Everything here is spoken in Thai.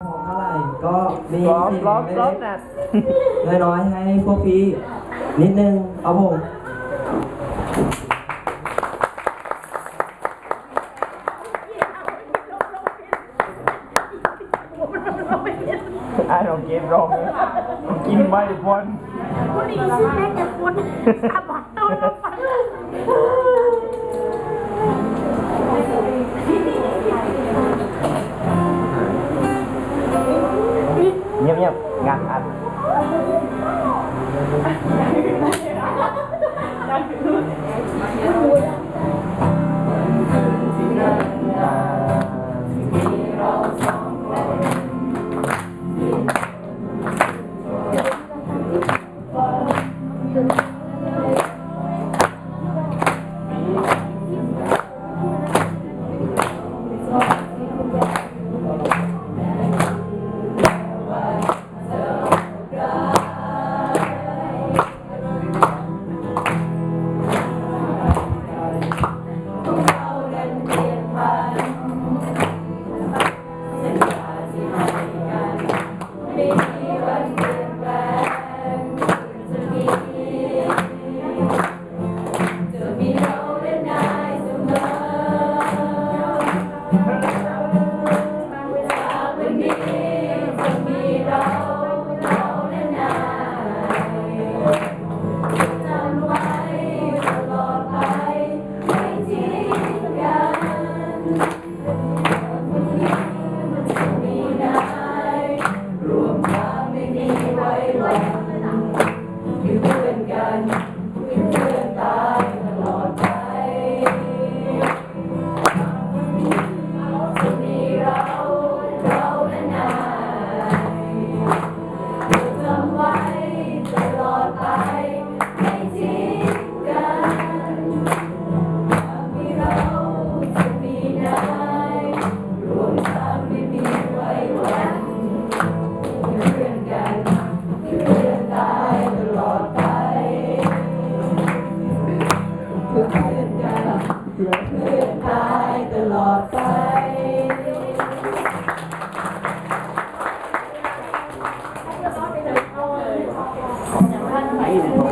พร้อมเท่าไหร่ก็มีพร้อมสิ่งพร้อมพร้อมเล็นะกๆน้อยๆให้พวกพี่นิดนึงเอาผมอ่าน้องเกมร้องกินไม่พ้นคนนี้ชื่อแม่แต่คนอาบัตโต้มาฟัง เงี I love เพื่อตายตลอดไปท่านสมั